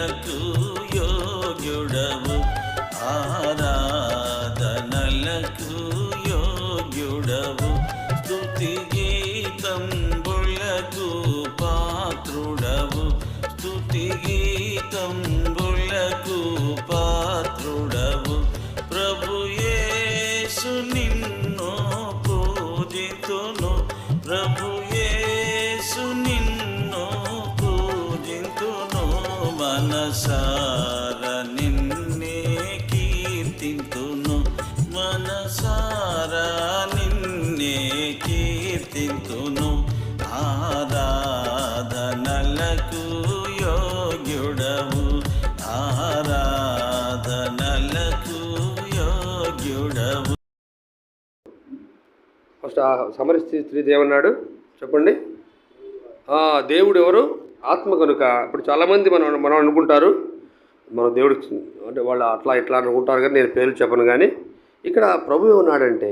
ఆరాధనలకు first ఆ సమరస్థితి స్త్రీ ఏమన్నాడు చెప్పండి. దేవుడు ఎవరు? ఆత్మ కనుక ఇప్పుడు చాలామంది మనం మనం అనుకుంటారు. మన దేవుడు అంటే వాళ్ళు అట్లా ఇట్లా అనుకుంటారు కానీ నేను పేర్లు చెప్పను కానీ ఇక్కడ ప్రభు ఏమన్నాడంటే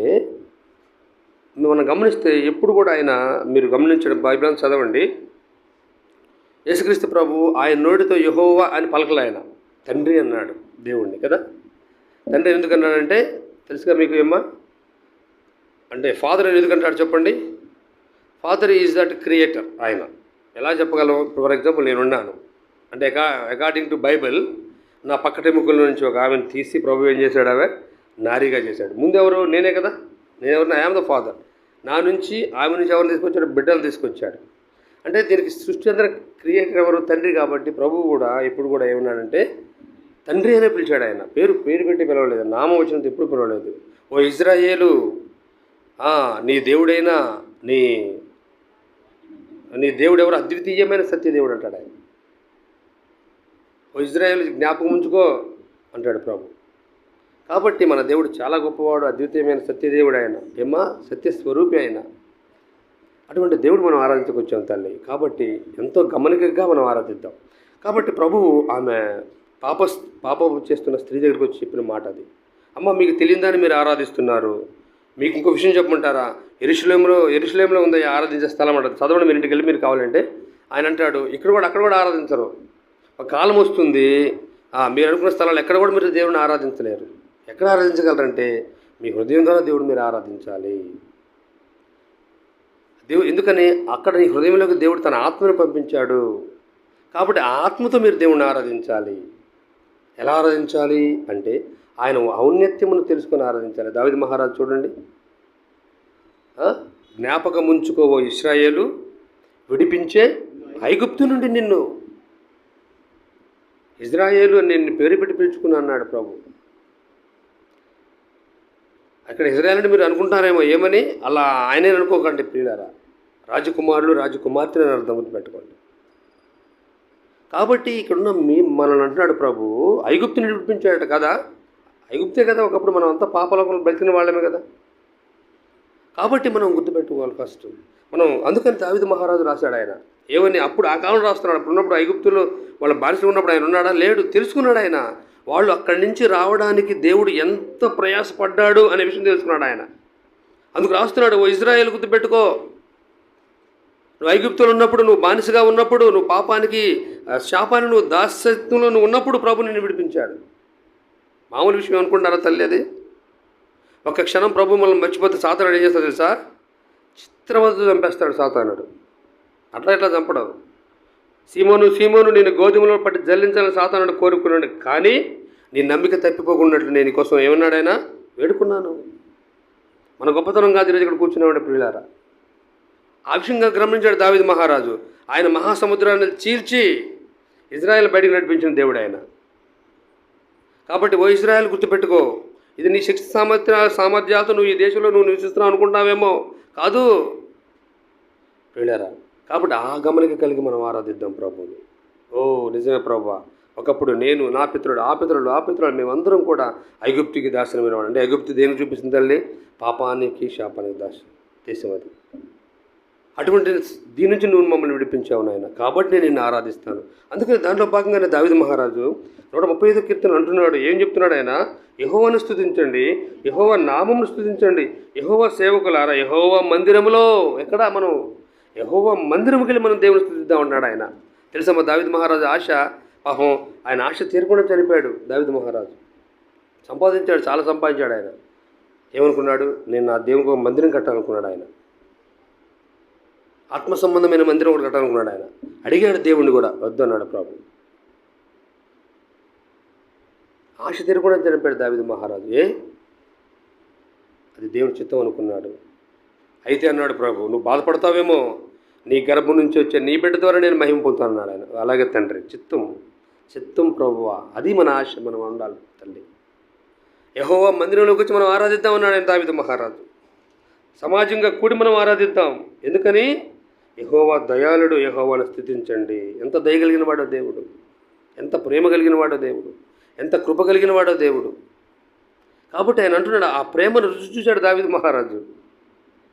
మనం గమనిస్తే ఎప్పుడు కూడా ఆయన మీరు గమనించడం బైబిల్ చదవండి. యేసుక్రీస్తు ప్రభు ఆయన నోటితో యహోవా అని పలకలు ఆయన. తండ్రి అన్నాడు దేవుణ్ణి కదా? తండ్రి ఎందుకన్నాడంటే తెలుసుగా మీకు ఏమ్మా? అంటే ఫాదర్ అని ఎందుకంటాడు చెప్పండి? ఫాదర్ ఈజ్ దట్ క్రియేటర్ ఆయన. ఎలా చెప్పగలం? ఫర్ ఎగ్జాంపుల్ నేనున్నాను అంటే అకా అకార్డింగ్ టు బైబిల్ నా పక్కటెముకల నుంచి ఒక ఆమెను తీసి ప్రభు ఏం చేశాడు ఆమె నారీగా చేశాడు. ముందెవరు? నేనే కదా? నేనెవరు ఐఎమ్ ద ఫాదర్ నా నుంచి ఆమె నుంచి ఎవరు తీసుకొచ్చాడు? బిడ్డలు తీసుకొచ్చాడు. అంటే దీనికి సృష్టి అందరూ క్రియేటర్ ఎవరు? తండ్రి కాబట్టి ప్రభువు కూడా ఇప్పుడు కూడా ఏమన్నాడంటే తండ్రి అనే పిలిచాడు ఆయన. పేరు పేరు పెట్టి పిలవలేదు. నామ వచ్చినంత ఎప్పుడు పిలవలేదు. ఓ ఇజ్రాయేలు నీ దేవుడైనా నీ నీ దేవుడు ఎవరు అద్వితీయమైన సత్యదేవుడు అంటాడు ఆయన. ఓ ఇజ్రాయేల్ జ్ఞాపకం ఉంచుకో అంటాడు ప్రభు. కాబట్టి మన దేవుడు చాలా గొప్పవాడు అద్వితీయమైన సత్యదేవుడు ఆయన. ఏమా సత్యస్వరూపి ఆయన. అటువంటి దేవుడు మనం ఆరాధించుకొచ్చాం తల్లి. కాబట్టి ఎంతో గమనికగా మనం ఆరాధిద్దాం. కాబట్టి ప్రభువు ఆమె పాప పాపం చేస్తున్న స్త్రీ దగ్గరికి వచ్చి చెప్పిన మాట అది అమ్మ మీకు తెలియదని మీరు ఆరాధిస్తున్నారు. మీకు ఇంకో విషయం చెప్పమంటారా? ఎరుషులేంలో ఎరుషులేంలో ఉంది ఆరాధించే స్థలం అంటారు చదవండి మీరు ఇంటికి వెళ్ళి మీరు కావాలంటే. ఆయన అంటాడు ఇక్కడ కూడా అక్కడ కూడా ఆరాధించరు. ఒక కాలం వస్తుంది. మీరు అనుకున్న స్థలాలు ఎక్కడ కూడా మీరు దేవుడిని ఆరాధించలేరు. ఎక్కడ ఆరాధించగలరంటే మీ హృదయం ద్వారా దేవుడు మీరు ఆరాధించాలి. దేవు ఎందుకని? అక్కడ నీ హృదయంలోకి దేవుడు తన ఆత్మను పంపించాడు. కాబట్టి ఆ ఆత్మతో మీరు దేవుణ్ణి ఆరాధించాలి. ఎలా ఆరాధించాలి? అంటే ఆయన ఔన్నత్యమును తెలుసుకొని ఆరాధించాలి. దావిది మహారాజు చూడండి. జ్ఞాపకం ఉంచుకోవో ఇస్రాయేలు విడిపించే ఐగుప్తు నుండి నిన్ను. ఇజ్రాయేలు నిన్ను పేరు పెట్టి పిలుచుకుని అన్నాడు ప్రభు. అక్కడ ఇజ్రాయల్ అంటే మీరు అనుకుంటారేమో ఏమని? అలా ఆయనే అనుకోకండి ప్రియులారా. రాజకుమారులు రాజకుమార్తె అని అర్థం గుర్తుపెట్టుకోండి కాబట్టి ఇక్కడున్న మీ మనల్ని అంటున్నాడు ప్రభు ఐగుప్తుని విడిపించాడట కదా. ఐగుప్తే కదా ఒకప్పుడు మనం అంతా పాపలోకంలో బ్రతికిన వాళ్ళమే కదా. కాబట్టి మనం గుర్తుపెట్టుకోవాలి ఫస్ట్. మనం అందుకని దావిద మహారాజు రాశాడు ఆయన. ఏమని అప్పుడు ఆ కాలం రాస్తున్నాడు. అప్పుడు ఉన్నప్పుడు ఐగుప్తులో వాళ్ళ బానిసలు ఉన్నప్పుడు ఆయన ఉన్నాడా? లేడు. తెలుసుకున్నాడు ఆయన. వాళ్ళు అక్కడి నుంచి రావడానికి దేవుడు ఎంత ప్రయాసపడ్డాడు అనే విషయం తెలుసుకున్నాడు ఆయన. అందుకు రాస్తున్నాడు ఓ ఇజ్రాయెల్ గుర్తుపెట్టుకో. నువ్వు ఐగుప్తులో ఉన్నప్పుడు నువ్వు బానిసగా ఉన్నప్పుడు నువ్వు పాపానికి శాపాన్ని నువ్వు దాస్యత్వంలో నువ్వు ఉన్నప్పుడు ప్రభు నిన్ను విడిపించాడు. మామూలు విషయం అనుకుంటారా తల్లి అది? ఒక క్షణం ప్రభు మనల్ని మర్చిపోతే సాతానుడు ఏం చేస్తాడు తెలుసా? చిత్రవద్దు చంపేస్తాడు సాతానుడు. అట్లా ఇట్లా చంపడం? సీమోను సీమోను నేను గోధుమలో పట్టి జల్లించాలని సాతానుడు కోరుకున్నాడు కానీ నీ నమ్మిక తప్పిపోకున్నట్లు నేను కోసం ఏమన్నాడైనా వేడుకున్నాను. మన గొప్పతనం కాదు ఈరోజు ఇక్కడ కూర్చునేవాడు ప్రియులారా. ఆ విషయంగా గమనించాడు దావిద్ మహారాజు. ఆయన మహాసముద్రాన్ని చీల్చి ఇజ్రాయెల్ బయటికి నడిపించిన దేవుడు ఆయన. కాబట్టి ఓ ఇజ్రాయెల్ గుర్తుపెట్టుకో. ఇది నీ శక్తి సామర్థ్య సామర్థ్యాలతో నువ్వు ఈ దేశంలో నువ్వు నివసిస్తున్నావు అనుకుంటావేమో కాదు. వెళ్ళారా కాబట్టి ఆ గమనిక కలిగి మనం ఆరాధిద్దాం ప్రభుని ఓ నిజమే ప్రభు. ఒకప్పుడు నేను నా పితరుడు ఆ పితరుడు ఆ పితరుడు మేమందరం కూడా ఐగుప్తికి దాసనమైన వాడు. అంటే ఐగుప్తి దేనికి చూపిస్తుంది తల్లి? పాపానికి శాపానికి దాస దేశం అది. అటువంటి దీని నుంచి నువ్వు మమ్మల్ని విడిపించావు నాయన. కాబట్టి నేను నిన్ను ఆరాధిస్తాను. అందుకని దాంట్లో భాగంగానే దావిద మహారాజు నూట ముప్పై ఐదు కీర్తన అంటున్నాడు. ఏం చెప్తున్నాడు ఆయన? యహోవను స్థుతించండి యహోవ నామం స్థుతించండి యహోవ సేవకులారా యహోవ మందిరములో ఎక్కడ మనం యహోవ మందిరముకి వెళ్ళి మనం దేవుని స్థుతిద్దాం అన్నాడు ఆయన. తెలుసమ్మా దావిద మహారాజు ఆశ? పాపం ఆయన ఆశ తీరకుండా చనిపోయాడు దావిద మహారాజు. సంపాదించాడు చాలా సంపాదించాడు ఆయన. ఏమనుకున్నాడు? నేను నా దేవునికి ఒక మందిరం కట్టాలనుకున్నాడు ఆయన. ఆత్మ సంబంధమైన మందిరం ఒకటి కట్టాలనుకున్నాడు ఆయన. అడిగాడు దేవుణ్ణి కూడా వద్దు అన్నాడు ప్రభు. ఆశ తీరకుండా చనిపోయాడు దావిద మహారాజు. ఏ? అది దేవుని చిత్తం అనుకున్నాడు. అయితే అన్నాడు ప్రభు నువ్వు బాధపడతావేమో నీ గర్భం నుంచి వచ్చే నీ బిడ్డ ద్వారా నేను మహిమ పొందుతాను అన్నాడు ఆయన. అలాగే తండ్రి చిత్తం చిత్తం ప్రభువా అది మన ఆశ మనం ఉండాలి తల్లి. యహోవా మందిరంలోకి వచ్చి మనం ఆరాధిద్దాం అన్నాడు ఆయన దావిద మహారాజు. సమాజంగా కూడి మనం ఆరాధిద్దాం. ఎందుకని? యహోవా దయాళుడు యహోవాను స్థితించండి. ఎంత దయ కలిగిన వాడో దేవుడు. ఎంత ప్రేమ కలిగిన వాడో దేవుడు. ఎంత కృప కలిగిన వాడో దేవుడు. కాబట్టి ఆయన అంటున్నాడు ఆ ప్రేమను రుచి చూశాడు దావిది మహారాజు.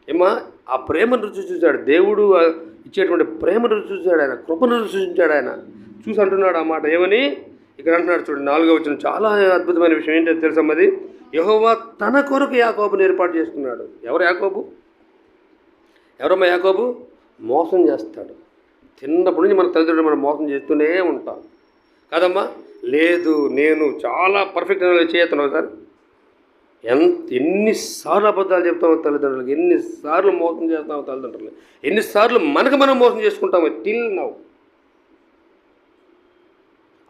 ఏమా ఆ ప్రేమను రుచి చూశాడు దేవుడు ఇచ్చేటువంటి ప్రేమను రుచి చూశాడు ఆయన కృపను రుచి చూశాడు ఆయన. చూసి అంటున్నాడు ఆ మాట ఏమని? ఇక్కడ అంటున్నాడు చూడండి నాలుగో వచ్చిన చాలా అద్భుతమైన విషయం ఏంటో తెలుసమ్మది యహోవా తన కొరకు యాకోబుని ఏర్పాటు చేసుకున్నాడు ఎవరు యాకోబు? ఎవరమ్మా యాకోబు? మోసం చేస్తాడు. చిన్నప్పటి నుంచి మన తల్లిదండ్రులు మనం మోసం చేస్తూనే ఉంటాం. కాదమ్మా? లేదు నేను చాలా పర్ఫెక్ట్ చేయతున్నావు సార్. ఎంత ఎన్నిసార్లు అబద్ధాలు చెప్తామో తల్లిదండ్రులకు? ఎన్నిసార్లు మోసం చేస్తామో తల్లిదండ్రులు ఎన్నిసార్లు మనకు మనం మోసం చేసుకుంటామో టిల్ నౌ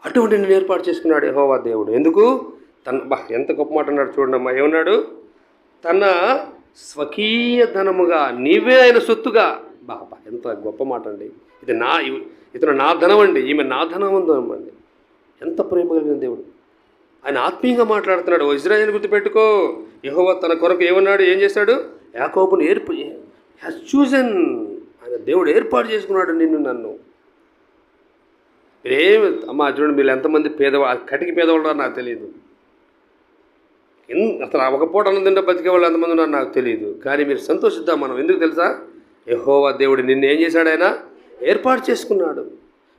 అటువంటి నేను ఏర్పాటు చేసుకున్నాడు యహోవా దేవుడు. ఎందుకు? తన బా ఎంత గొప్ప మాట అన్నాడు చూడండి ఏమన్నాడు? తన స్వకీయ ధనముగా నీవే ఆయన సొత్తుగా బా ఎంత గొప్ప మాట అండి ఇది నా ఇతను నా ధనం అండి ఈమె నా ధనం అండి ఎంత ప్రేమ కలిగిన దేవుడు. ఆయన ఆత్మీయంగా మాట్లాడుతున్నాడు. ఓ ఇజ్రాయేల్ గుర్తుపెట్టుకో. యహోవ తన కొరకు ఏమన్నాడు ఏం చేశాడు? యాకోబుని ఏర్ప హ్యాస్ చూజన్ ఆయన దేవుడు ఏర్పాటు చేసుకున్నాడు నిన్ను నన్ను. మీరేమి అమ్మా చూడండి మీరు ఎంతమంది పేదవా కటికి పేదవాళ్ళు నాకు తెలియదు. ఎన్ అసలు ఒక పూట అన్నం తింటే బతికే వాళ్ళు ఎంతమంది ఉన్నారో నాకు తెలియదు. కానీ మీరు సంతోషిద్దాం మనం. ఎందుకు తెలుసా? యహోవా దేవుడు నిన్ను ఏం చేశాడు ఆయన? ఏర్పాటు చేసుకున్నాడు.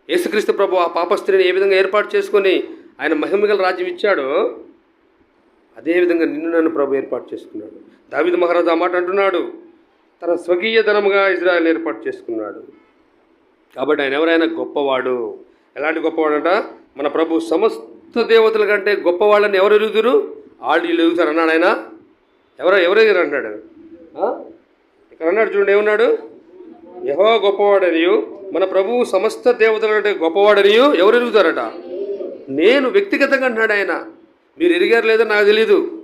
యేసుక్రీస్తు ప్రభు ఆ పాపస్త్రీని ఏ విధంగా ఏర్పాటు చేసుకొని ఆయన మహిమగల రాజ్యం ఇచ్చాడో అదేవిధంగా నిన్ను నన్ను ప్రభు ఏర్పాటు చేసుకున్నాడు. దావిద మహారాజు ఆ మాట అంటున్నాడు. తన స్వకీయ ధనముగా ఇజ్రాయల్ ఏర్పాటు చేసుకున్నాడు. కాబట్టి ఆయన ఎవరైనా గొప్పవాడు. ఎలాంటి గొప్పవాడంట? మన ప్రభు సమస్త దేవతల కంటే గొప్పవాళ్ళని ఎవరు ఎరుగుదురు? వాళ్ళు వీళ్ళు ఎరుగుతారు అన్నాడు ఆయన. ఎవరు ఎవరు ఎదురు అంటాడు ఇక్కడ అన్నాడు చూడండి ఏమన్నాడు? యహో గొప్పవాడనియు మన ప్రభువు సమస్త దేవతల కంటే గొప్పవాడనియు ఎవరు ఎరుగుతారట? నేను వ్యక్తిగతంగా అంటున్నాడు ఆయన. మీరు ఎరిగారు లేదో నాకు తెలీదు.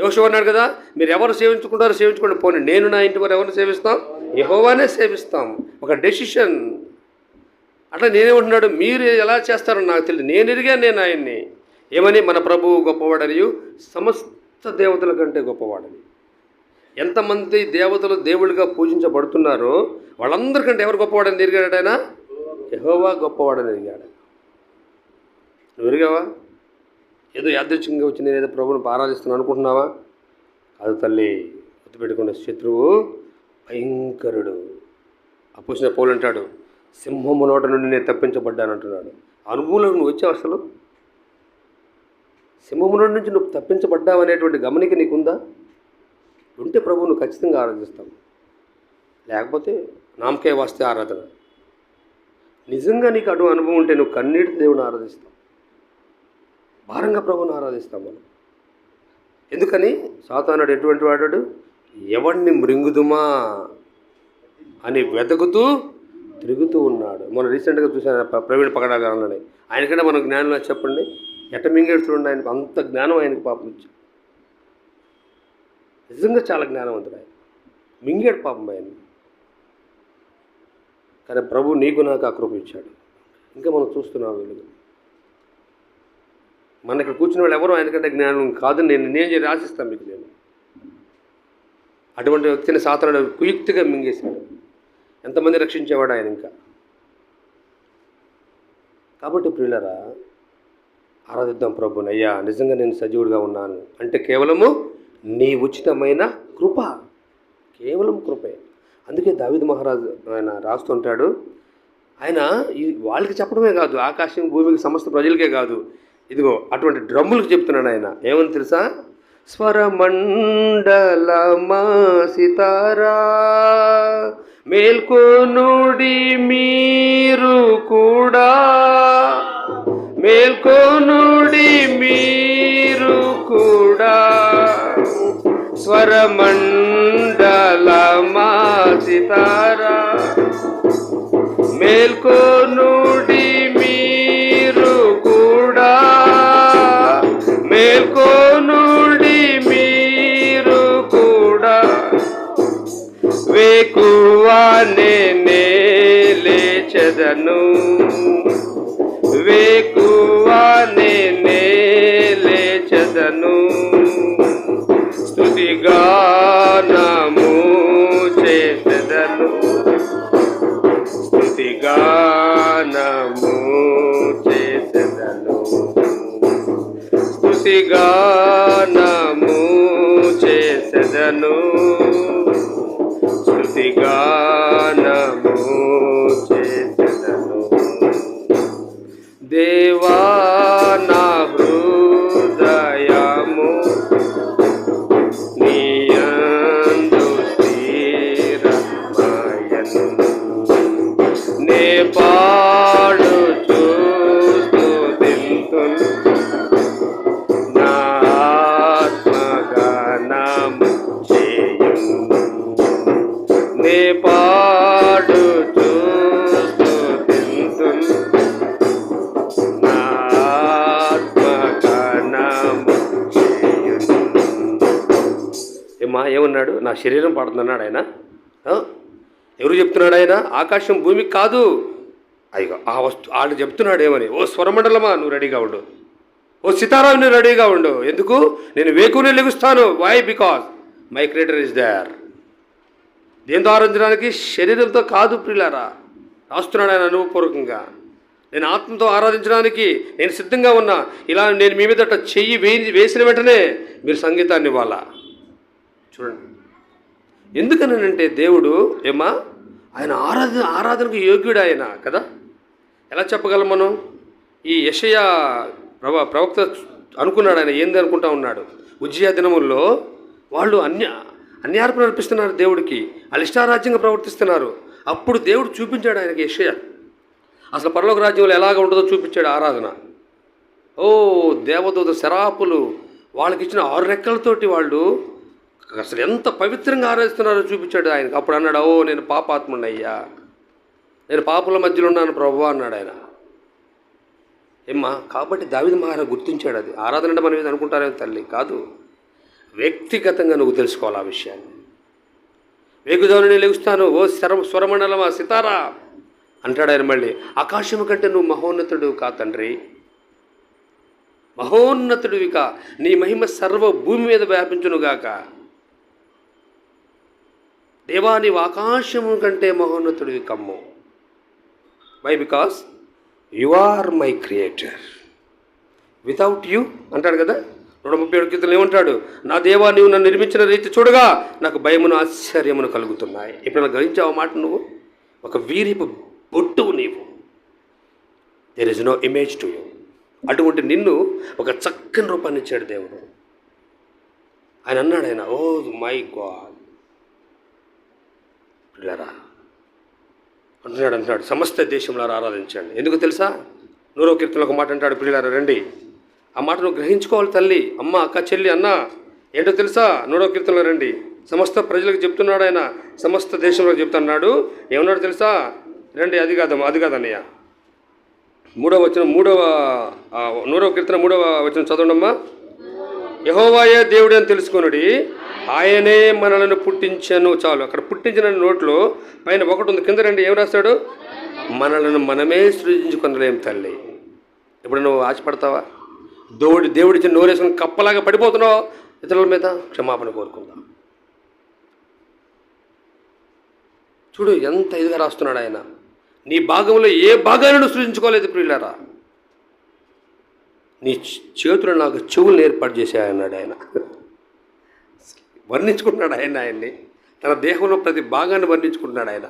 యోషు అన్నాడు కదా మీరు ఎవరు సేవించుకుంటారో సేవించుకోండి. పోనీ నేను నా ఇంటి వారు ఎవరిని సేవిస్తాం? యహోవానే సేవిస్తాం. ఒక డెసిషన్. అట్లా నేనేమంటున్నాడు మీరు ఎలా చేస్తారో నాకు తెలియదు నేను ఎరిగాను నేను ఆయన్ని. ఏమని? మన ప్రభువు గొప్పవాడనియు సమస్త దేవతల కంటే గొప్పవాడని ఎంతమంది దేవతలు దేవుడిగా పూజించబడుతున్నారో వాళ్ళందరికంటే ఎవరు గొప్పవాడని తిరిగాడు ఆయన? యహోవా గొప్పవాడని తిరిగాడు నువ్వు ఎరిగావా? ఏదో యాదృచ్ఛికంగా వచ్చి నేను ఏదో ప్రభుని ఆరాధిస్తున్నాను అనుకుంటున్నావా? అది తల్లి గుర్తుపెట్టుకున్న శత్రువు భయంకరుడు. అప్పుసిన పౌలు అంటాడు సింహము నోట నుండి నేను తప్పించబడ్డాను అంటున్నాడు. అనుభవంలో నువ్వు వచ్చావు అసలు? సింహము నోటి నుంచి నువ్వు తప్పించబడ్డావు అనేటువంటి గమనిక నీకుందా? ఉంటే ప్రభువును ఖచ్చితంగా ఆరాధిస్తాం. లేకపోతే నామకే వాస్తే ఆరాధన. నిజంగా నీకు అటు అనుభవం ఉంటే నువ్వు కన్నీటి దేవుని ఆరాధిస్తావు భారంగా ప్రభువుని ఆరాధిస్తాం మనం. ఎందుకని? సాతానుడు ఎటువంటి వాడాడు? ఎవడిని మృంగుదుమా అని వెతుకుతూ తిరుగుతూ ఉన్నాడు. మనం రీసెంట్గా చూసాను ప్రవీణ్ పగడా అన్నాడు ఆయనకంటే మన జ్ఞానం చెప్పండి. ఎట్ట మింగేడు చూడండి ఆయనకు అంత జ్ఞానం ఆయనకు పాపం ఇచ్చాడు. నిజంగా చాలా జ్ఞానవంతుడు ఆయన మింగాడు పాపం ఆయన. కానీ ప్రభు నీకు నాకు ఆ ఇచ్చాడు. ఇంకా మనం చూస్తున్నాం వీళ్ళు మన ఇక్కడ కూర్చున్న వాళ్ళు ఎవరు ఆయనకంటే జ్ఞానం కాదని నేను నేను చేసి ఆశిస్తాను మీకు నేను? అటువంటి వ్యక్తిని సాతనుడు కుయుక్తిగా మింగేశాడు. ఎంతమంది రక్షించేవాడు ఆయన ఇంకా? కాబట్టి ప్రియులరా ఆరాధిద్దాం ప్రభుని అయ్యా నిజంగా నేను సజీవుడిగా ఉన్నాను. అంటే కేవలము నీ ఉచితమైన కృప. కేవలం కృపే. అందుకే దావిద్ మహారాజు ఆయన రాస్తుంటాడు ఆయన ఈ వాళ్ళకి చెప్పడమే కాదు ఆకాశం భూమికి సమస్త ప్రజలకే కాదు. ఇదిగో అటువంటి డ్రమ్ములకు చెప్తున్నాడు ఆయన. ఏమని తెలుసా? స్వరమండలమా సితారా? మేల్కోనుడి మీరు కూడా. మేల్కోనుడి మీరు కూడా. స్వరమండలమా సితారా మేల్కోనుడి మీరు కూడా. మేల్కోనుడి మీరు కూడా. వేకువానే లేచెదను వేకువానే లేచెదను గానము చేసెదను. స్థుతి గానము చేసెదను. స్థుతి గానము చేసెదను. స్థుతి గానము చేసెదను. దేవా ఏమన్నాడు? నా శరీరం పాడుతున్నాడు ఆయన. ఎవరు చెప్తున్నాడు ఆయన? ఆకాశం భూమి కాదు. అయ్యో ఆ వస్తు వాళ్ళు చెప్తున్నాడు ఏమని ఓ స్వరమండలమా? నువ్వు రెడీగా ఉండు. ఓ సితారా నువ్వు రెడీగా ఉండు. ఎందుకు? నేను వేకునే లెగుస్తాను. Why because my creator is there దేంతో ఆరాధించడానికి? శరీరంతో కాదు ప్రిలారా రాస్తున్నాడు ఆయన అనుభవపూర్వకంగా. నేను ఆత్మతో ఆరాధించడానికి నేను సిద్ధంగా ఉన్నా. ఇలా నేను మీ మీదట చెయ్యి వేయి వేసిన వెంటనే మీరు సంగీతాన్ని ఇవ్వాలా? చూడండి. ఎందుకనంటే దేవుడు ఏమా ఆయన ఆరాధన ఆరాధనకు యోగ్యుడు ఆయన కదా? ఎలా చెప్పగలం మనం? ఈ యషయ ప్రవ ప్రవక్త అనుకున్నాడు ఆయన ఏంది అనుకుంటా ఉన్నాడు? ఉజ్జయ దినముల్లో వాళ్ళు అన్య అన్యార్పణ అర్పిస్తున్నారు దేవుడికి అలిష్టారాజ్యంగా ప్రవర్తిస్తున్నారు. అప్పుడు దేవుడు చూపించాడు ఆయనకి యషయ. అసలు పరలోక రాజ్యంలో ఎలాగ ఉంటుందో చూపించాడు ఆరాధన. ఓ దేవదూత శరాపులు వాళ్ళకి ఇచ్చిన ఆరు రెక్కలతోటి వాళ్ళు అసలు ఎంత పవిత్రంగా ఆరాధిస్తున్నారో చూపించాడు ఆయనకు. అప్పుడు అన్నాడు ఓ నేను పాపాత్ముడయ్యా నేను పాపుల మధ్యలో ఉన్నాను ప్రభు అన్నాడు ఆయన. ఏమ్మా కాబట్టి దావిద మహారాజు గుర్తించాడు అది. ఆరాధన అంటే మనం ఏది అనుకుంటారేమో తల్లి కాదు. వ్యక్తిగతంగా నువ్వు తెలుసుకోవాలి ఆ విషయాన్ని. వేగుదాను నేను లెగుస్తాను ఓ స్వర స్వరమండలమా సితారా? అంటాడు ఆయన మళ్ళీ. ఆకాశం కంటే నువ్వు మహోన్నతుడు కా తండ్రి. మహోన్నతుడివి కా. నీ మహిమ సర్వ భూమి మీద వ్యాపించునుగాక. దేవా నీవు ఆకాశము కంటే మహోన్నతుడివి కమ్ము. Why because you are my creator without you అంటాడు కదా నూట ముప్పై ఏడు కీర్తనలు ఏమంటాడు? నా దేవా నీవు నన్ను నిర్మించిన రీతి చూడగా నాకు భయమును ఆశ్చర్యమును కలుగుతున్నాయి. ఇప్పుడు గ్రహించావు మాట నువ్వు? ఒక వీరిపు బొట్టువు నీవు. There is no image to you అటువంటి నిన్ను ఒక చక్కని రూపాన్ని ఇచ్చాడు దేవుడు. ఆయన అన్నాడు ఆయన ఓ మై గాడ్ పిల్లరా అంటున్నాడు అంటున్నాడు సమస్త దేశంలో ఆరాధించండి. ఎందుకు తెలుసా? నూరో కీర్తనలో ఒక మాట అంటాడు పిల్లలారా రండి. ఆ మాట నువ్వు గ్రహించుకోవాలి తల్లి అమ్మ అక్క చెల్లి అన్న. ఏంటో తెలుసా? నూరో కీర్తనలో రండి. సమస్త ప్రజలకు చెప్తున్నాడు ఆయన సమస్త దేశంలో చెప్తున్నాడు ఏమన్నాడు తెలుసా? రండి అది కాదమ్మా అది కాదన్నయ్య మూడవ వచనం మూడవ నూరవ కీర్తన మూడవ వచనం చదవండమ్మా. యహోవాయే దేవుడు అని తెలుసుకొనుడి. ఆయనే మనలను పుట్టించను. చాలు అక్కడ పుట్టించిన నోట్లో పైన ఒకటి ఉంది. కింద రండి ఏం రాస్తాడు మనలను మనమే సృజించుకునలేం తల్లి. ఇప్పుడు నువ్వు ఆశపడతావా? దేవుడి దేవుడిచ్చిన నోరేసుకుని కప్పలాగా పడిపోతున్నావు. ఇతరుల మీద క్షమాపణ కోరుకుందాం. చూడు ఎంత ఇదిగా రాస్తున్నాడు ఆయన. నీ భాగంలో ఏ భాగాన్ని సృజించుకోలేదు ప్రియులారా. నీ చేతులు నాకు చెవులు ఏర్పాటు చేశాయన్నాడు ఆయన. వర్ణించుకుంటున్నాడు ఆయన ఆయన్ని. తన దేహంలో ప్రతి భాగాన్ని వర్ణించుకుంటున్నాడు ఆయన.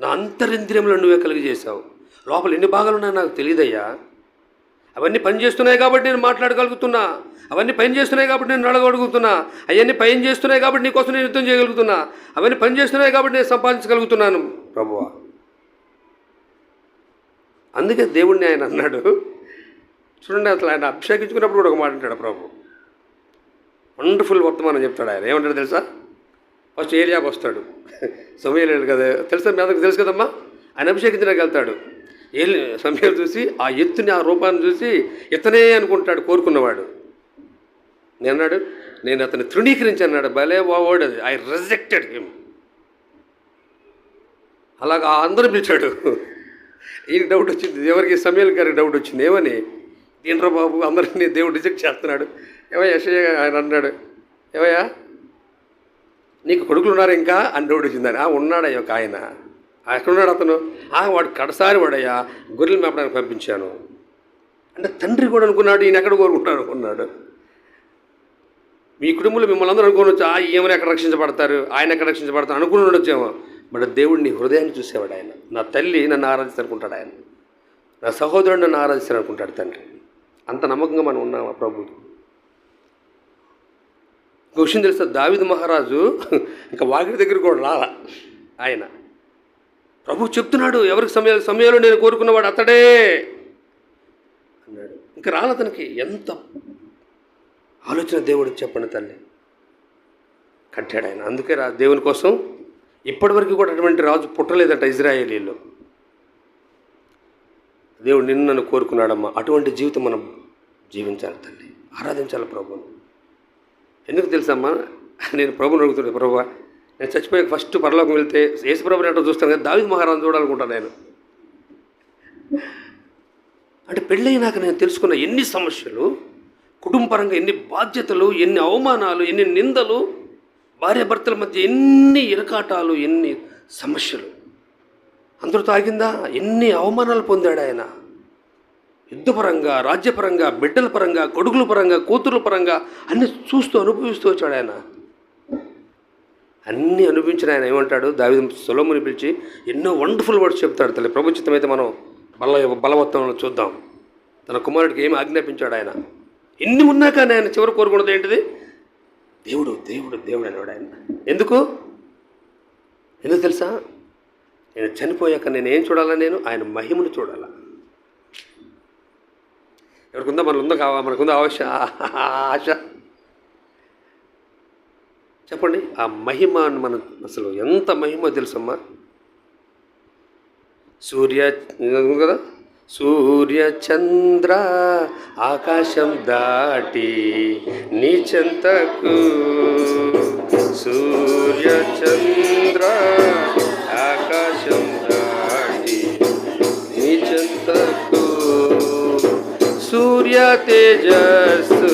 నా అంతరింద్రియంలో నువ్వే కలిగజేశావు. లోపల ఎన్ని భాగాలు ఉన్నాయో నాకు తెలియదయ్యా. అవన్నీ పని చేస్తున్నాయి కాబట్టి నేను మాట్లాడగలుగుతున్నా. అవన్నీ పని చేస్తున్నాయి కాబట్టి నేను నడగలుగుతున్నా అవన్నీ పని చేస్తున్నాయి కాబట్టి నీకోసం నేను యుద్ధం చేయగలుగుతున్నా. అవన్నీ పని చేస్తున్నాయి కాబట్టి నేను సంపాదించగలుగుతున్నాను. ప్రభువా. అందుకే దేవుణ్ణి ఆయన అన్నాడు. చూడండి అసలు ఆయన అభిషేకించుకున్నప్పుడు కూడా ఒక మాట అంటాడు ప్రభు. వండర్ఫుల్ వర్తమానం చెప్తాడు ఆయన. ఏమంటాడు తెలుసా? ఫస్ట్ ఏరియాకి వస్తాడు. సమయాలు కదా. తెలుసా? మీ అందరికి తెలుసు కదమ్మా? ఆయన అభిషేకించడానికి వెళ్తాడు. ఏలి సమయం చూసి ఆ ఎత్తుని ఆ రూపాన్ని చూసి ఇతనే అనుకుంటాడు కోరుకున్నవాడు. నేను అన్నాడు నేను అతన్ని తృణీకరించి అన్నాడు భలే వాడు అది. ఐ రిజెక్టెడ్ హిమ్ అలాగా అందరూ పిలిచాడు. ఈ డౌట్ వచ్చింది. ఎవరికి? సమయాల గారికి డౌట్ వచ్చింది. ఏమని? దీంట్రా బాబు అందరినీ దేవుడు రిజెక్ట్ చేస్తున్నాడు. ఏమయ్య యశయ్య ఆయన అన్నాడు ఏమయ్యా నీకు కొడుకులు ఉన్నారు ఇంకా? అని వచ్చిందని ఆ ఉన్నాడయ్య ఒక ఆయన. ఆ, ఎక్కడున్నాడు అతను? ఆ వాడు కడసారి వాడయ్యా గొర్రెలు మేపడానికి పంపించాను. అంటే తండ్రి కూడా అనుకున్నాడు ఈయన ఎక్కడ కోరుకుంటాను అనుకున్నాడు. మీ కుటుంబంలో మిమ్మల్ని అందరూ అనుకోవచ్చు ఆ ఏమైనా ఎక్కడ రక్షించబడతారు? ఆయన ఎక్కడ రక్షించబడతారు? అనుకుని ఉండొచ్చేమో. బట్ దేవుడిని హృదయాన్ని చూసేవాడు ఆయన. నా తల్లి నన్ను ఆరాధిస్తారనుకుంటాడు ఆయన. నా సహోదరుడు నన్ను ఆరాధిస్తారు అనుకుంటాడు తండ్రి. అంత నమ్మకంగా మనం ఉన్నాం ఆ ప్రభుకి ఇంకో విషయం తెలుసా? దావిద మహారాజు ఇంకా వాకిటి దగ్గర కూడా రాల. ఆయన ప్రభు చెప్తున్నాడు ఎవరికి సమయాలు సమయంలో నేను కోరుకున్నవాడు అతడే అన్నాడు. ఇంకా రాల అతనికి ఎంత ఆలోచన దేవుడు చెప్పండి తల్లి. కట్టాడు ఆయన. అందుకే రా దేవుని కోసం ఇప్పటివరకు కూడా అటువంటి రాజు పుట్టలేదట ఇజ్రాయేలీలో. దేవుడు నిన్ను నన్ను కోరుకున్నాడమ్మా. అటువంటి జీవితం మనం జీవించాలి తల్లి. ఆరాధించాలి ప్రభుని ఎందుకు తెలుసమ్మా? నేను ప్రభుని అడుగుతుండే ప్రభు నేను చచ్చిపోయాక ఫస్ట్ పరలోకం వెళ్తే యేసు ప్రభుని ఎట్లా చూస్తాను కదా దావి మహారాజు చూడాలనుకుంటాను నేను. అంటే పెళ్ళైనాక నేను తెలుసుకున్న ఎన్ని సమస్యలు కుటుంబపరంగా ఎన్ని బాధ్యతలు ఎన్ని అవమానాలు ఎన్ని నిందలు భార్యాభర్తల మధ్య ఎన్ని ఇరకాటాలు ఎన్ని సమస్యలు. అందరూ తాగిందా? ఎన్ని అవమానాలు పొందాడు ఆయన. యుద్ధపరంగా రాజ్యపరంగా బిడ్డల పరంగా కొడుకుల పరంగా కూతుర్ల పరంగా అన్ని చూస్తూ అనుభవిస్తూ వచ్చాడు ఆయన. అన్నీ అనుభవించిన ఆయన ఏమంటాడు? దావి సులముని పిలిచి ఎన్నో వండర్ఫుల్ వర్డ్స్ చెప్తాడు తల్లి. ప్రభుత్వం అయితే మనం బల బలవత్తంలో చూద్దాం. తన కుమారుడికి ఏమి ఆజ్ఞాపించాడు ఆయన? ఎన్ని ఉన్నా కానీ ఆయన చివరి కోరుకున్నది ఏంటిది? దేవుడు దేవుడు దేవుడు అనేవాడు ఆయన. ఎందుకు? ఎందుకు తెలుసా? నేను చనిపోయాక నేను ఏం చూడాలా నేను? ఆయన మహిమను చూడాలా? ఎవరికిందో? మన ఉందా కావా? మనకుందో ఆశ? ఆశ. చెప్పండి ఆ మహిమ అని మనం అసలు ఎంత మహిమ తెలుసమ్మా? సూర్య కదా? సూర్య చంద్ర ఆకాశం దాటి నీ చెంతకు. సూర్య చంద్ర ఆకాశం దాటి నీ చెంతకు సూర్య తేజస్సు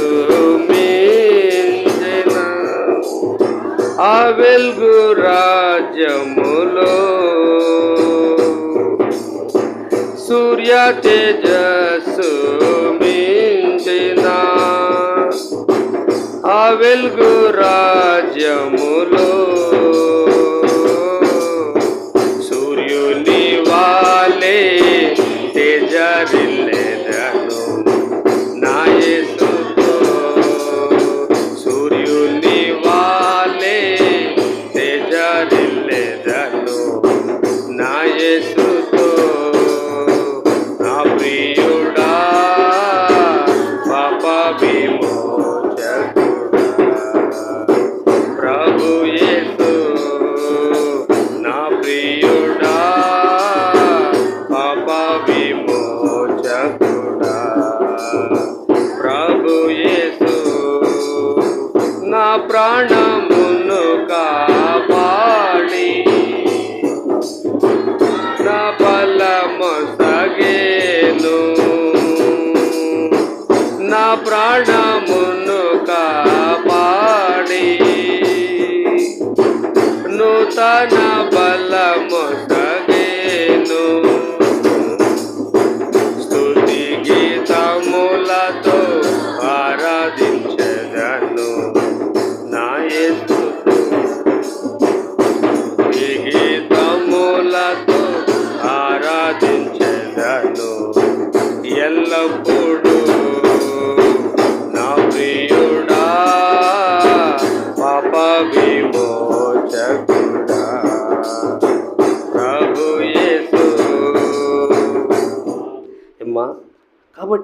మించిన ఆ వెలుగు రాజ్యములో సూర్య నా ప్రాణమును కాపాడి నూతన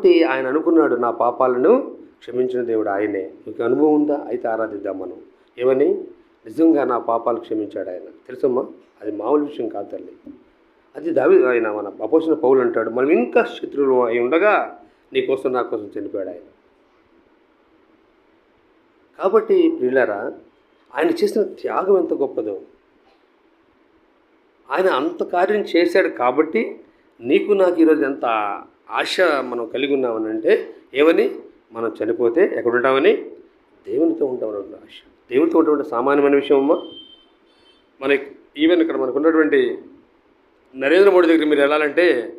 కాబట్టి ఆయన అనుకున్నాడు నా పాపాలను క్షమించిన దేవుడు ఆయనే. మీకు అనుభవం ఉందా? అయితే ఆరాధిద్దాం మనం. ఏమని? నిజంగా నా పాపాలు క్షమించాడు ఆయన. తెలుసమ్మా? అది మామూలు విషయం కాదు తల్లి. అది దావి ఆయన మన అపోసిన పౌలు అంటాడు మనం ఇంకా శత్రువులు అయి ఉండగా నీ కోసం నా కోసం చనిపోయాడు ఆయన. కాబట్టి ప్రియులరా ఆయన చేసిన త్యాగం ఎంత గొప్పదో. ఆయన అంత కార్యం చేశాడు కాబట్టి నీకు నాకు ఈరోజు ఎంత ఆశ మనం కలిగి ఉన్నామనంటే ఏమని? మనం చనిపోతే ఎక్కడ ఉంటామని దేవునితో ఉంటామని ఆశ. దేవునితో ఉన్నటువంటి సామాన్యమైన విషయం అమ్మా. మనకి ఈవెన్ ఇక్కడ మనకు ఉన్నటువంటి నరేంద్ర మోడీ దగ్గర మీరు వెళ్ళాలంటే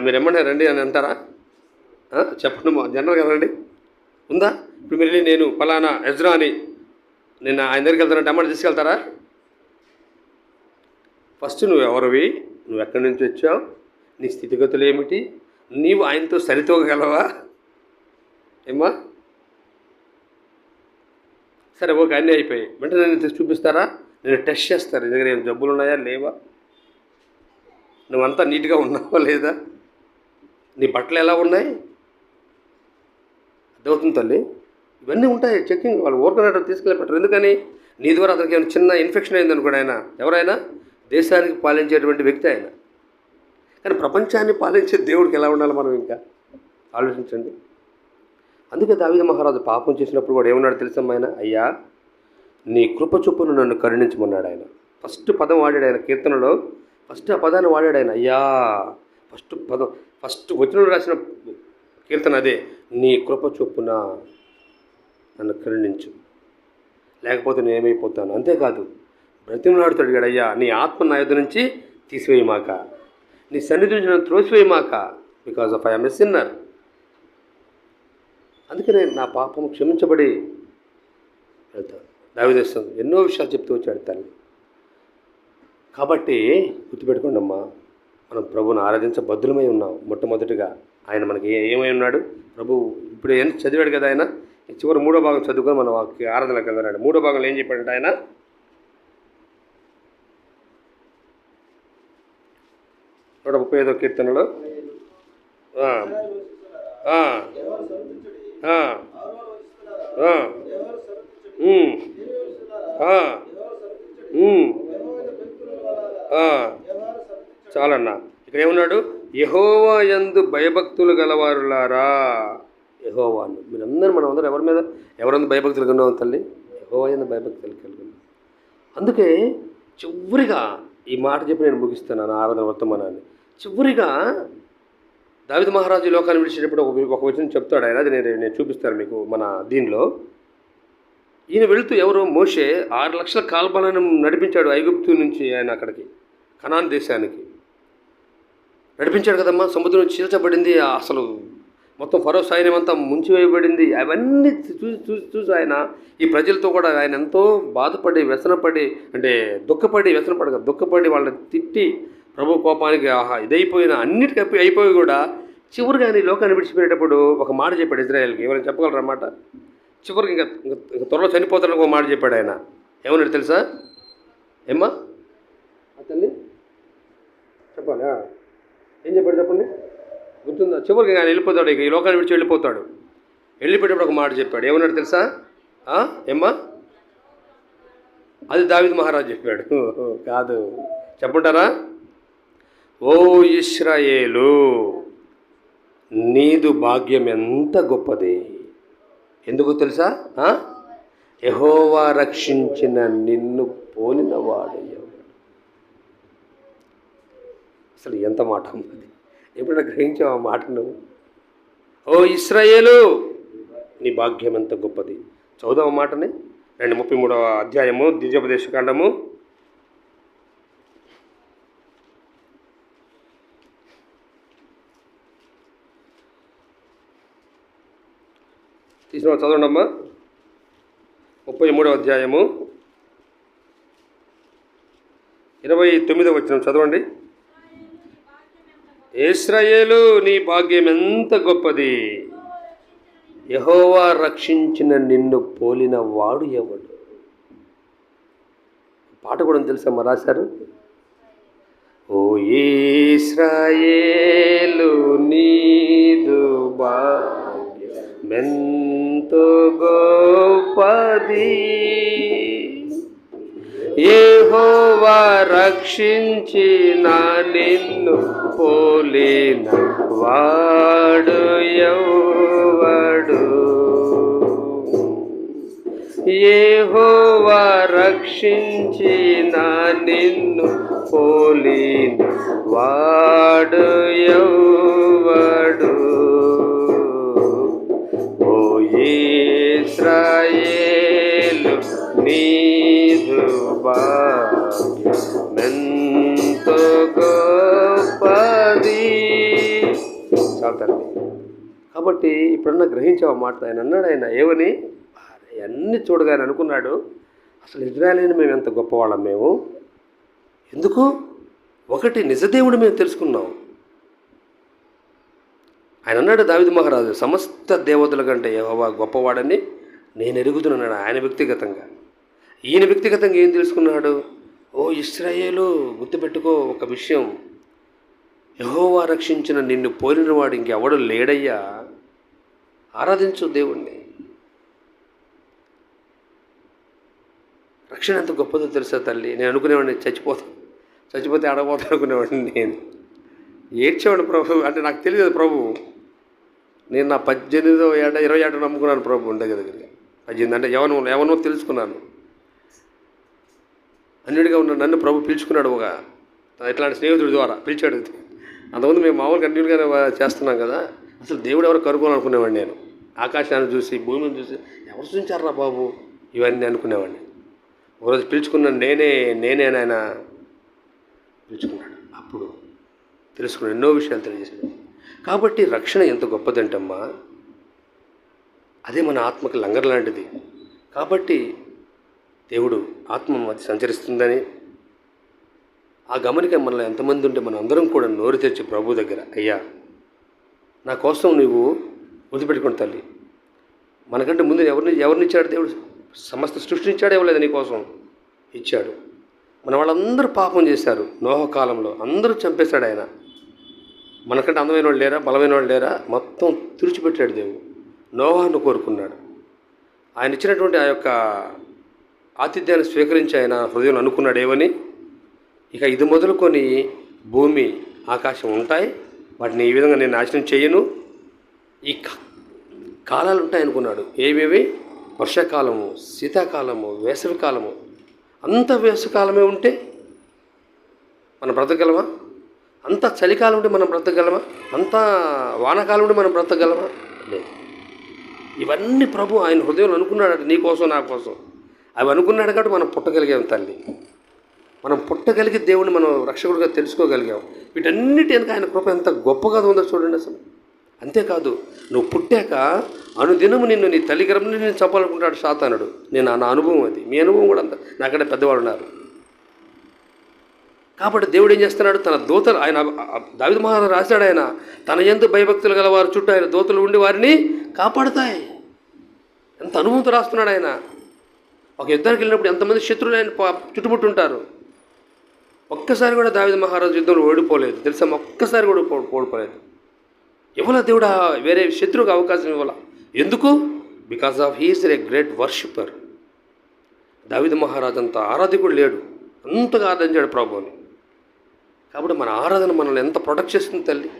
మీరు ఎమ్మంటారు రండి అని అంటారా? చెప్పండి మా జనరల్గా రండి. ఉందా? ఇప్పుడు మీరు వెళ్ళి నేను ఫలానా ఎజ్రా అని నేను ఆయన దగ్గరికి వెళ్తానంటే అమ్మ తీసుకెళ్తారా? ఫస్ట్ నువ్వు ఎవరివి? నువ్వు ఎక్కడి నుంచి వచ్చావు? నీ స్థితిగతులు ఏమిటి? నీవు ఆయనతో సరితూగలవా? ఏమ్మా? సరే ఓకే అన్నీ అయిపోయాయి. వెంటనే నేను చూపిస్తారా? నేను టెస్ట్ చేస్తాను. నీ దగ్గర ఏం జబ్బులు ఉన్నాయా లేవా? నువ్వంతా నీట్గా ఉన్నావా? లేదా? నీ బట్టలు ఎలా ఉన్నాయి? అర్థమవుతుంది తల్లి. ఇవన్నీ ఉంటాయి. చెక్కింగ్ వాళ్ళు ఊరుకున్నట్టు తీసుకెళ్ళి పెట్టరు. ఎందుకని? నీ ద్వారా అతనికి ఏమైనా చిన్న ఇన్ఫెక్షన్ అయిందనుకోండి ఆయన. ఎవరైనా? దేశానికి పాలించేటువంటి వ్యక్తి ఆయన. కానీ ప్రపంచాన్ని పాలించే దేవుడికి ఎలా ఉండాలి మనం ఇంకా? ఆలోచించండి. అందుకే దావిద మహారాజు పాపం చేసినప్పుడు కూడా ఏమన్నాడు తెలుసమ్మా ఆయన? అయ్యా నీ కృప చొప్పున నన్ను కరుణించమన్నాడు ఆయన. ఫస్ట్ పదం వాడాడు ఆయన కీర్తనలో. ఫస్ట్ ఆ పదాన్ని వాడాడు ఆయన. అయ్యా ఫస్ట్ పదం ఫస్ట్ వచనం రాసిన కీర్తన అదే. నీ కృప చొప్పున నన్ను కరుణించు. లేకపోతే నేను ఏమైపోతాను అంతేకాదు బ్రతిమలాడుతూ అడిగాడు అయ్యా నీ ఆత్మ నా యొద్ద నుంచి తీసివేయమాక. నీ సన్నిధి నుంచి నన్ను త్రోసివేయమాక because of I'm a sinner అందుకనే నా పాపం క్షమించబడి వెళ్తాను. దావిదేశం ఎన్నో విషయాలు చెప్తూ వచ్చాడు తల్లి. కాబట్టి గుర్తుపెట్టుకోండి అమ్మా మనం ప్రభుని ఆరాధించ బద్దులమై ఉన్నాం. మొట్టమొదటిగా ఆయన మనకి ఏమై ఉన్నాడు? ప్రభు ఇప్పుడు ఏం చదివాడు కదా ఆయన? చివరి మూడో భాగం చదువుకొని మనం ఆరాధనకు వెళ్తున్నాడు మూడో భాగంలో ఏం చెప్పాడంటే ఆయన నూట ముప్పై ఐదో కీర్తనలో. ఆ, చాలన్నా. ఇక్కడ ఏమన్నాడు? యహోవా ఎందు భయభక్తులు గలవారులారా. యహోవాను. మీరందరూ మనం అందరూ ఎవరి మీద? ఎవరందు భయభక్తులు కన్నాం తల్లి? యహోవా యందు భయభక్తులు కలిగి అందుకే చివరిగా ఈ మాట చెప్పి నేను ముగిస్తున్నాను ఆరాధన వర్తమానాన్ని. చివరిగా దావిద మహారాజు లోకాన్ని విడిచేటప్పుడు ఒక ఒక వచనం చెప్తాడు ఆయన అది నేను నేను చూపిస్తాను మీకు మన దీనిలో. ఈయన వెళుతూ ఎవరు? మోషే ఆరు లక్షల కాల్బలను నడిపించాడు ఐగుప్తు నుంచి ఆయన అక్కడికి కనాన్ దేశానికి. నడిపించాడు కదమ్మా సముద్రం చీల్చబడింది అసలు మొత్తం ఫరో సైన్యమంతా ముంచివేయబడింది. అవన్నీ చూసి చూసి చూసి ఆయన ఈ ప్రజలతో కూడా ఆయన ఎంతో బాధపడి వ్యసనపడి అంటే దుఃఖపడి వ్యసనపడి దుఃఖపడి వాళ్ళని తిట్టి ప్రభు కోపానికి ఆహా ఇదైపోయిన అన్నిటికీ అయిపోయి కూడా చివరిగా ఆయన ఈ లోకాన్ని విడిచిపెట్టేటప్పుడు ఒక మాట చెప్పాడు ఇజ్రాయెల్కి. ఎవరైనా చెప్పగలరా అన్నమాట చివరికి ఇంకా ఇంకా త్వరలో చనిపోతానని ఒక మాట చెప్పాడు ఆయన. ఏమన్నాడు తెలుసా? ఏమ్మా? అతన్ని చెప్పాలా? ఏం చెప్పాడు చెప్పండి? గుర్తుందా? చివరికి ఆయన వెళ్ళిపోతాడు ఇక ఈ లోకాన్ని విడిచి వెళ్ళిపోతాడు. వెళ్ళిపోయేటప్పుడు ఒక మాట చెప్పాడు. ఏమన్నాడు తెలుసా? ఏమ్మా? అది దావిద్ మహారాజ్ చెప్పాడు. కాదు. చెప్పుంటారా ఓ ఇస్రాయేలు నీదు భాగ్యం ఎంత గొప్పది. ఎందుకు తెలుసా? యహోవా రక్షించిన నిన్ను పోలినవాడు అసలు ఎంత మాట అది ఎప్పుడైనా గ్రహించావు ఆ మాట నువ్వు? ఓ ఇస్రాయేలు నీ భాగ్యం ఎంత గొప్పది. చౌదవ మాటని. రెండు ముప్పై మూడవ అధ్యాయము ద్విజోపదేశ తీసిన చదవండమ్మా. ముప్పై మూడవ అధ్యాయము. ఇరవై తొమ్మిదవ వచ్చిన చదవండి. ఏశ్రయేలు నీ భాగ్యం ఎంత గొప్పది? యహోవా రక్షించిన నిన్ను పోలిన వాడు ఎవడు? పాట కూడా తెలుసమ్మా రాశారు? ఓ ఇస్రాయేలు నీదు భాగ్యమెంత ఏహోవా రక్షించిన నిన్ను పోలిన వాడు ఎవడు ఏహోవా రక్షించిన నిన్ను పోలిన వాడు ఎవడు ఇస్రాయేలు నీదు భాగ్యమెంతో గొప్పది. చాలండి తల్లి కాబట్టి ఇప్పుడన్నా గ్రహించావు మాట ఆయన అన్నాడు ఆయన ఏమని? అన్నీ చూడగానే అనుకున్నాడు అసలు ఇజ్రాయలీని మేము ఎంత గొప్పవాళ్ళం మేము? ఎందుకు? ఒకటి నిజదేవుడు మేము తెలుసుకున్నాం. ఆయన అన్నాడు దావిద మహారాజు సమస్త దేవతల కంటే యహోవా గొప్పవాడని నేను ఎరుగుతున్నాను ఆయన వ్యక్తిగతంగా. ఈయన వ్యక్తిగతంగా ఏం తెలుసుకున్నాడు? ఓ ఇస్రాయేలు గుర్తుపెట్టుకో ఒక విషయం. యహోవా రక్షించిన నిన్ను పోలినవాడు ఇంకెవడు లేడయ్యా? ఆరాధించు దేవుణ్ణి. రక్షణ ఎంత గొప్పదో తెలుసా తల్లి? నేను అనుకునేవాడిని చచ్చిపోతా చచ్చిపోతే ఆడపోతా అనుకునేవాడిని నేను. ఏడ్చేవాడు ప్రభు అంటే నాకు తెలియదు ప్రభు. నేను నా పద్దెనిమిదో ఏట ఇరవై ఏట నమ్ముకున్నాను ప్రభు ఉండే పద్దెనిమిది అంటే ఎవను ఎవనో తెలుసుకున్నాను. అన్నిటిగా ఉన్న నన్ను ప్రభు పిలుచుకున్నాడు ఒక ఇట్లాంటి స్నేహితుడి ద్వారా పిలిచాడు. అంతకుముందు మేము మామూలుగా కంటిన్యూగానే చేస్తున్నాం కదా. అసలు దేవుడు ఎవరు కనుక్కోవాలనుకునేవాడిని నేను. ఆకాశాన్ని చూసి భూమిని చూసి ఎవరు చూపించారా బాబు? ఇవన్నీ అనుకునేవాడిని. ఒకరోజు పిలుచుకున్నాను నేనే నేనే నాయన ఆయన పిలుచుకున్నాడు. అప్పుడు తెలుసుకున్నాడు ఎన్నో విషయాలు తెలియజేశాడు. కాబట్టి రక్షణ ఎంత గొప్పదంటమ్మా. అదే మన ఆత్మకి లంగర్ లాంటిది. కాబట్టి దేవుడు ఆత్మ మధ్య సంచరిస్తుందని ఆ గమనిక మనలో ఎంతమంది ఉంటే మనం అందరం కూడా నోరు తెచ్చి ప్రభు దగ్గర అయ్యా నా కోసం నువ్వు గుర్తుపెట్టుకుని తల్లి. మనకంటే ముందు ఎవరిని ఎవరిని ఇచ్చాడు దేవుడు? సమస్త సృష్టించాడు ఇవ్వలేదు నీ కోసం? ఇచ్చాడు. మన వాళ్ళందరూ పాపం చేశారు నోహ కాలంలో. అందరూ చంపేశాడు ఆయన. మనకంటే అందమైన వాళ్ళు లేరా? బలమైన వాళ్ళు లేరా? మొత్తం తుడిచిపెట్టాడు దేవుడు. నోహాను కోరుకున్నాడు. ఆయన ఇచ్చినటువంటి ఆ యొక్క ఆతిథ్యాన్ని స్వీకరించి ఆయన హృదయం అనుకున్నాడు ఏమని? ఇక ఇది మొదలుకొని భూమి ఆకాశం ఉంటాయి. వాటిని ఈ విధంగా నేను నాశనం చేయను. ఈ క- కాలాలు ఉంటాయి అనుకున్నాడు. ఏవేవి? వర్షాకాలము శీతాకాలము వేసవికాలము. అంత వేసవికాలమే ఉంటే మనం బ్రతకగలమా? అంత చలికాలం ఉంటే మనం బ్రతకగలమా? అంత వానకాలం ఉంటే మనం బ్రతకగలమా? లేదు. ఇవన్నీ ప్రభు ఆయన హృదయంలో అనుకున్నాడు నీ కోసం నా కోసం. అవి అనుకున్నాడు కాబట్టి మనం పుట్టగలిగాం తల్లి. మనం పుట్టగలిగి దేవుని మనం రక్షకుడిగా తెలుసుకోగలిగాం. వీటన్నిటి వెనక ఆయన కృప ఎంత గొప్పగా ఉందో చూడండి అసలు. అంతేకాదు నువ్వు పుట్టాక అనుదినము నిన్ను నీ తల్లి గర్భం నేను చంపాలనుకుంటాడు సాతానుడు. నేను నా అనుభవం అది. మీ అనుభవం కూడా అంత. నాకంటే పెద్దవాడు ఉన్నారు కాబట్టి దేవుడు ఏం చేస్తున్నాడు? తన దూతలు ఆయన దావిద మహారాజు రాశాడు ఆయన తన ఎందు భయభక్తులు గల వారి చుట్టూ ఆయన దూతలు ఉండి వారిని కాపాడుతాయి. ఎంత అనుభవంతో రాస్తున్నాడు ఆయన. ఒక యుద్ధానికి వెళ్ళినప్పుడు ఎంతమంది శత్రువులు ఆయన చుట్టుముట్టుంటారు. ఒక్కసారి కూడా దావిద మహారాజు యుద్ధంలో ఓడిపోలేదు. తెలుసా? ఒక్కసారి కూడా ఓడిపోలేదు. ఇవ్వాల దేవుడు? వేరే శత్రువుకి అవకాశం ఇవ్వాల? ఎందుకు? Because of he's a great worshipper David Maharaj అంత ఆరాధకుడు లేడు. అంతగా ఆరాధించాడు ప్రభుని కాబట్టి మన ఆరాధన మనల్ని ఎంత ప్రొటెక్ట్ చేస్తుంది తల్లి?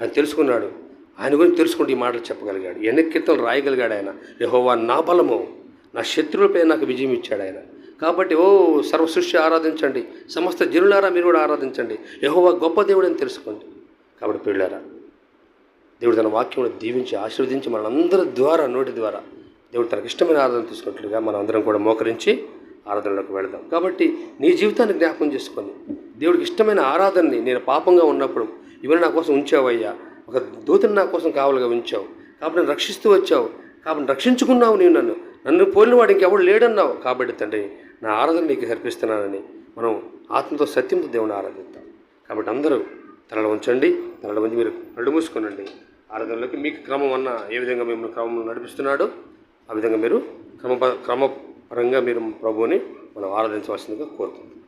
ఆయన తెలుసుకున్నాడు. ఆయన గురించి తెలుసుకుంటే ఈ మాటలు చెప్పగలిగాడు. ఎన్ని కీర్తనలు రాయగలిగాడు ఆయన. యెహోవా నా బలము నా శత్రువులపై నాకు విజయం ఇచ్చాడు ఆయన. కాబట్టి ఓ సర్వ సృష్టి ఆరాధించండి. సమస్త జనులారా మీరు కూడా ఆరాధించండి. యహోవా గొప్ప దేవుడు అని తెలుసుకోండి. కాబట్టి పిల్లారా దేవుడు తన వాక్యం దీవించి ఆశీర్వదించి మనందరి ద్వారా నోటి ద్వారా దేవుడు తనకి ఇష్టమైన ఆరాధన తీసుకున్నట్లుగా మనం అందరం కూడా మోకరించి ఆరాధనలోకి వెళదాం. కాబట్టి నీ జీవితాన్ని జ్ఞాపకం చేసుకొని దేవుడికి ఇష్టమైన ఆరాధనని నేను పాపంగా ఉన్నప్పుడు ఇవన్నీ నా కోసం ఉంచావయ్యా. ఒక దూతను నా కోసం కావాలిగా ఉంచావు. కాబట్టి నన్ను రక్షిస్తూ వచ్చావు. కాబట్టి రక్షించుకున్నావు నీవు నన్ను. నన్ను పోలిన వాడు ఇంకెవడు లేడన్నావు. కాబట్టి తండ్రి నా ఆరాధన నీకు సర్పిస్తున్నానని మనం ఆత్మతో సత్యంతో దేవుని ఆరాధిద్దాం. కాబట్టి అందరూ తలలో ఉంచండి తలలో ఉంచి మీరు నడు మూసుకోనండి. ఆరాధనలోకి మీకు క్రమం అన్న ఏ విధంగా మిమ్మల్ని క్రమంలో నడిపిస్తున్నాడో ఆ విధంగా మీరు క్రమ క్రమపరంగా మీరు ప్రభువుని మనం ఆరాధించవలసిందిగా కోరుకుంటున్నాం.